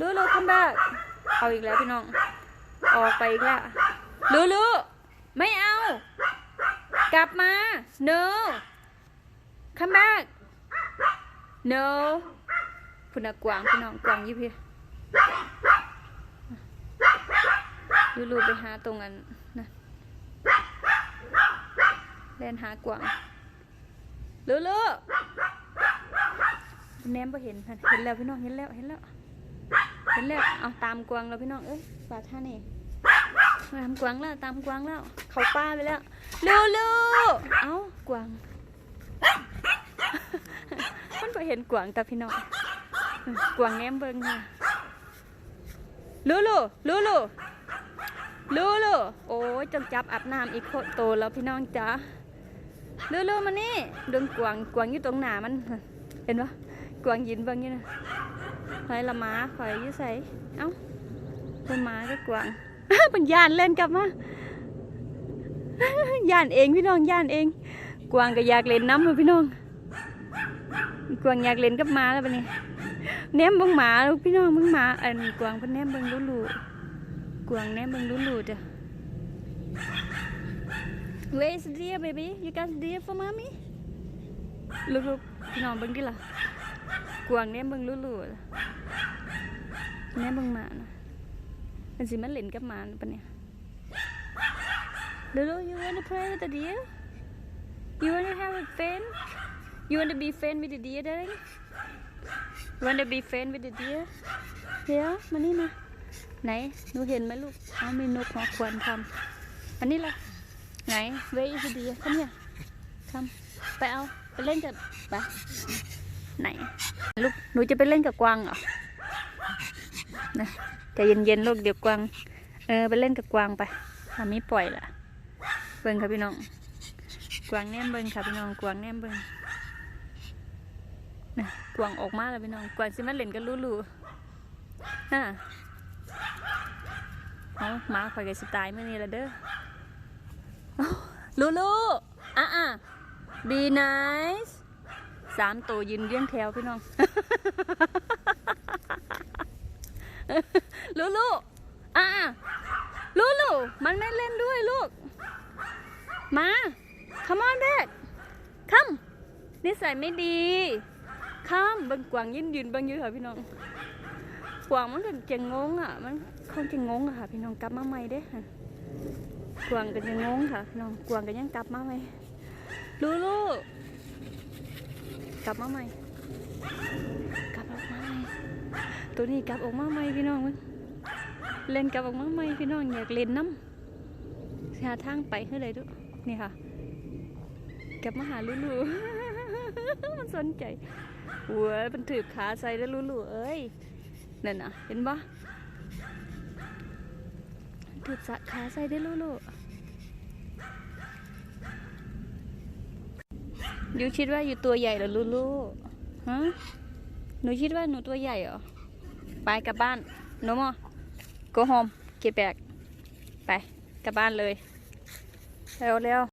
ลูลูคัมแบกเอาอีกแล้วพี่น้อง ออกไปอีกแล้วลูลูไม่เอา กลับมา no come back no คุณอะกวางพี่น้องกวางยี่พี่ลูลูไปหาตรงนั้นนะเล่นหากวางลูลูแนมไปเห็นเห็นแล้วพี่น้องเห็นแล้วเห็นแล้ว เห็นแล้วเอาตามกวางแล้วพี่น้องเอ้ยฝาท่านี่ตามกวางแล้วตามกวางแล้ว เขาป้าไปแล้วลูลูเอ้ากวางมันไปเห็นกวางแต่พี่น้องกวางแง้มเบิ่งค่ะลูลูลูลูลูลูโอ้ยจังจับอาบน้ำอีกโคตรโตแล้วพี่น้องจ๋าลูลูมานี่ดึงกวางกวางอยู่ตรงหน้ามัน เห็นปะกวางยินเบิ่งอยู่นะ คอยละหมาคอยยื้ใส่เอ้าเป็นหมาก็กวางเป็นยานเล่นกลับมาย่านเองพี่น้องย่านเอง กวางก็อยากเล่นน้ำเลยพี่น้อง กวางอยากเล่นกับหมาแล้วปะนี่แนมบังหมาลูกพี่น้องบังหมาอันกวางเพิ่นแนมบังลูลูกวางแนมบังลูลูจ้ะ Where is deer baby you got deer for mommy ลูกๆพี่น้องบิ่งดิล่ะ วงแนมเบิ่งลูลูล่ะแม่เบิ่งหมานะมันสิมันเล่นกับหมาปะเนี่ยดูดู you wanna play with the deer you wanna have a friend you wanna be friend with the deer darling you wanna be friend with the deer เดี๋ยวมานี่มาไหนหนูเห็นไหมลูกเอามีนกหัวควนทำอันนี้ล่ะไหน where is the deer come here come ไปเอาไปเล่นกับไป ไหน ลูก หนูจะไปเล่นกับกวางเหรอนะใจเย็นๆลูกเดี๋ยวกวาง เออ ไปเล่นกับกวางไปทามีปล่อยละเบิ่งค่ะพี่น้อง กวางแนมเบิ่งค่ะพี่น้อง กวางแนมเบิ่งนะกวางออกมาแล้วพี่น้อง กวางสิมาเล่นกันลู่ๆฮะเอาหมาข่อยกับสิตายเมื่อนี้ละเด้อเอ้าลู่ๆอะอะ be nice สามตัวยืนเรียงแถวพี่น้อง ลูลูอะลูลูมันไม่เล่นด้วยลูก มา come on back come นิสัยไม่ดี come บังกวางยืนยืนบังยืนค่ะพี่น้อง กวางมันก็จะงงอะ มันคงจะงงอะค่ะ พี่น้องกลับมาใหม่เด้ค่ะกวางก็จะงงค่ะพี่น้อง กวางก็ยังกลับมาใหม่ลูลู กลับมาใหม่ กลับออกมาใหม่ ตัวนี้กลับออกมาใหม่พี่น้องมันเล่นกลับออกมาใหม่พี่น้องอยากเล่นน้ำหาทางไปให้เลยดูนี่ค่ะ กลับมาหาลูลูมันสนใจหัวมันถือขาใส่แล้วลูลูเอ้ยนั่นน่ะ เห็นปะถือสะขาใส่ได้ลูลู ยูคิดว่าอยู่ตัวใหญ่เหรอลูลูฮะหนูคิดว่าหนูตัวใหญ่เหรอ ไปกลับบ้านโนมอ go home เก็บแบกไปกลับบ้านเลย เร็วเร็ว